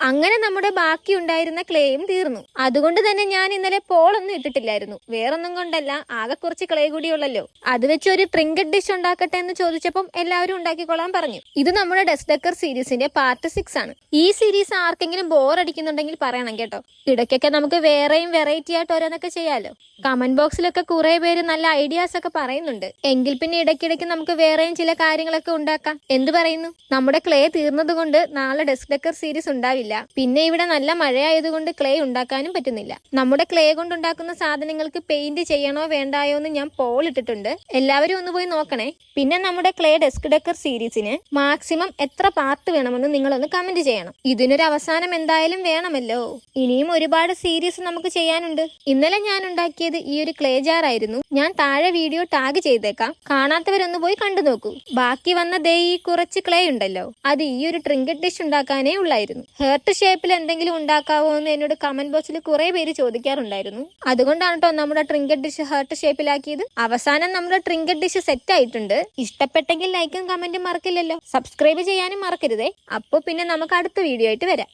അങ്ങനെ നമ്മുടെ ബാക്കി ഉണ്ടായിരുന്ന ക്ലേയും തീർന്നു. അതുകൊണ്ട് തന്നെ ഞാൻ ഇന്നലെ പോളൊന്നും ഇട്ടിട്ടില്ലായിരുന്നു. വേറൊന്നും കൊണ്ടല്ല ആകെ കുറച്ച് ക്ലേ കൂടിയുള്ളല്ലോ അത് വെച്ച് ഒരു ട്രിങ്കറ്റ് ഡിഷ് ഉണ്ടാക്കട്ടെ എന്ന് ചോദിച്ചപ്പം എല്ലാവരും ഉണ്ടാക്കിക്കൊള്ളാൻ പറഞ്ഞു. ഇത് നമ്മുടെ ഡെസ്ഡക്കർ സീരീസിന്റെ പാർട്ട് സിക്സ് ആണ്. ഈ സീരീസ് ആർക്കെങ്കിലും ബോർ അടിക്കുന്നുണ്ടെങ്കിൽ പറയണം കേട്ടോ. ഇടയ്ക്കൊക്കെ നമുക്ക് വേറെയും വെറൈറ്റി ആയിട്ട് ഓരോന്നൊക്കെ ചെയ്യാലോ. കമന്റ് ബോക്സിലൊക്കെ കുറെ പേര് നല്ല ഐഡിയാസ് ഒക്കെ പറയുന്നുണ്ട്. എങ്കിൽ പിന്നെ ഇടയ്ക്കിടയ്ക്ക് നമുക്ക് വേറെയും ചില കാര്യങ്ങളൊക്കെ ഉണ്ടാക്കാം. എന്ത് പറയുന്നു? നമ്മുടെ ക്ലേ തീർന്നതുകൊണ്ട് നാളെ ഡെസ്ക് ഡെക്കർ സീരീസ് ഉണ്ടാവില്ല. പിന്നെ ഇവിടെ നല്ല മഴയായതുകൊണ്ട് ക്ലേ ഉണ്ടാക്കാനും പറ്റുന്നില്ല. നമ്മുടെ ക്ലേ കൊണ്ടുണ്ടാക്കുന്ന സാധനങ്ങൾക്ക് പെയിന്റ് ചെയ്യണോ വേണ്ടായോ എന്ന് ഞാൻ പോൾ ഇട്ടിട്ടുണ്ട്. എല്ലാവരും ഒന്ന് പോയി നോക്കണേ. പിന്നെ നമ്മുടെ ക്ലേ ഡെസ്ക് ഡെക്കർ സീരീസിന് മാക്സിമം എത്ര പാർട്ട് വേണമെന്ന് നിങ്ങളൊന്ന് കമന്റ് ചെയ്യണം. ഇതിനൊരു അവസാനം എന്തായാലും വേണമല്ലോ. ഇനിയും ഒരുപാട് സീരീസ് നമുക്ക് ചെയ്യാനുണ്ട്. ഇന്നലെ ഞാൻ ഉണ്ടാക്കിയത് ഈ ഒരു ക്ലേ ജാർ ആയിരുന്നു. ഞാൻ താഴെ വീഡിയോ ടാഗ് ചെയ്തേക്കാം. കാണാത്തവരൊന്ന് പോയി കണ്ടു നോക്കൂ. ബാക്കി വന്ന ദേ ഈ കുറച്ച് ക്ലേ ഉണ്ടല്ലോ. അത് ഈ ഒരു ട്രിങ്കറ്റ് ഡിഷ് ഉണ്ടാക്കാനേ ഉള്ളായിരുന്നു. ഹേർട്ട് ഷേപ്പിൽ എന്തെങ്കിലും ഉണ്ടാക്കാവോ എന്ന് എന്നോട് കമന്റ് ബോക്സിൽ കുറെ പേര് ചോദിക്കാറുണ്ടായിരുന്നു. അതുകൊണ്ടാണ് കേട്ടോ നമ്മുടെ ട്രിങ്കറ്റ് ഡിഷ് ഹാർട്ട് ഷേപ്പിലാക്കിയത് അവസാനം നമ്മുടെ ട്രിങ്കറ്റ് ഡിഷ് സെറ്റ് ആയിട്ടുണ്ട്. ഇഷ്ടപ്പെട്ടെങ്കിൽ ലൈക്കും കമന്റും മറക്കില്ലല്ലോ. സബ്സ്ക്രൈബ് ചെയ്യാനും മറക്കരുതേ. അപ്പോൾ പിന്നെ നമുക്ക് അടുത്ത വീഡിയോ ആയിട്ട് വരാം.